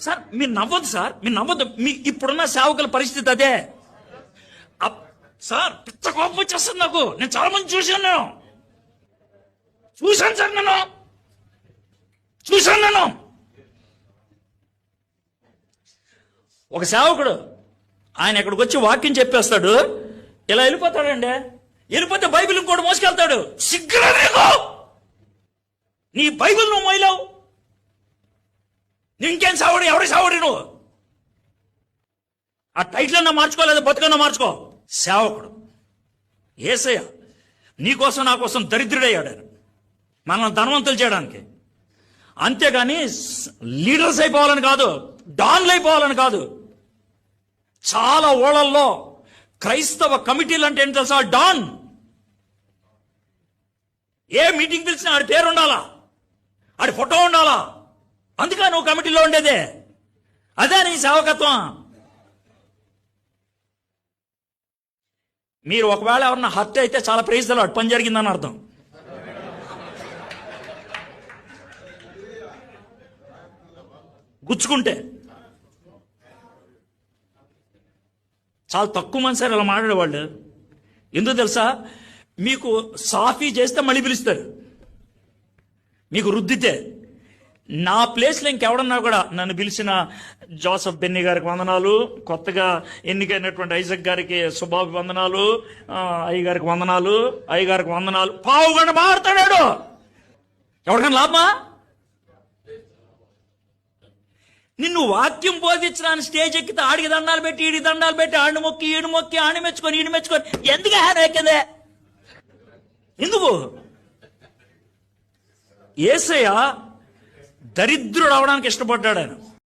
Sir మీరు నవ్వద్దు sir. మీరు నవ్వద్దు. మీ ఇప్పుడున్న సేవకుల పరిస్థితి అదే. అప్- సార్ పిచ్చ కోపం వచ్చేస్తుంది నాకు. నేను చాలా మంది చూశాను నేను. చూశాను సార్ నేను చూశాను నేను ఒక సేవకుడు ఆయన ఇక్కడికి వచ్చి వాక్యం చెప్పేస్తాడు. ఇలా వెళ్ళిపోతాడండి. వెళ్ళిపోతే బైబిల్ ఇంకోటి మోసుకెళ్తాడు. సిగ్గురా నీ బైబిల్ నువ్వు మోయలేవు. ఇంకేం సావడి? ఎవరి సావడి నువ్వు? ఆ టైటిల్ అన్నా మార్చుకోలేదు బతుకన్నా మార్చుకో? సేవకుడు. ఏసయ్య నీకోసం నా కోసం దరిద్రుడయ్యాడు ఆయన. మనల్ని ధనవంతులు చేయడానికి. అంతేగాని లీడర్స్ అయిపోవాలని కాదు డాన్లు అయిపోవాలని కాదు. చాలా ఓళ్ళల్లో క్రైస్తవ కమిటీలు అంటే ఏంటి తెలుసా? డాన్. ఏ మీటింగ్ పిలిచినా ఆడి పేరు ఉండాలా ఆడి ఫోటో ఉండాలా? అందుకే నువ్వు కమిటీలో ఉండేదే. అదే నీ సేవకత్వం. మీరు ఒకవేళ ఎవరన్నా హత్య అయితే చాలా ప్రైజ్ అటు పని జరిగిందని అర్థం. గుచ్చుకుంటే. చాలా తక్కువ మంది సార్ ఇలా మాట్లాడేవాళ్ళు. ఎందుకు తెలుసా? మీకు సాఫీ చేస్తే మళ్ళీ పిలుస్తారు. మీకు రుద్దితే. నా ప్లేస్లో ఇంకెవడన్నా కూడా నన్ను పిలిచిన జోసఫ్ బెన్నీ గారికి వందనాలు కొత్తగా ఎన్నికైనటువంటి ఐజక్ గారికి సుబాబు వందనాలు అయ్య గారికి వందనాలు అయ్య గారికి వందనాలు. పావు గంట మాట్లాడాడు ఎవరికైనా లాభమా? నిన్ను వాక్యం బోధించడానికి స్టేజ్ ఎక్కితే ఆడికి దండాలు పెట్టి ఈడి దండాలు పెట్టి ఆడిని మొక్కి ఈడు మొక్కి ఆడిని మెచ్చుకొని ఈడు మెచ్చుకొని. ఎందుకు హ్యాన్ ఎక్కదే? ఎందుకు? ఏసయ్యా దరిద్రుడు అవడానికి ఇష్టపడ్డాడు ఆయన.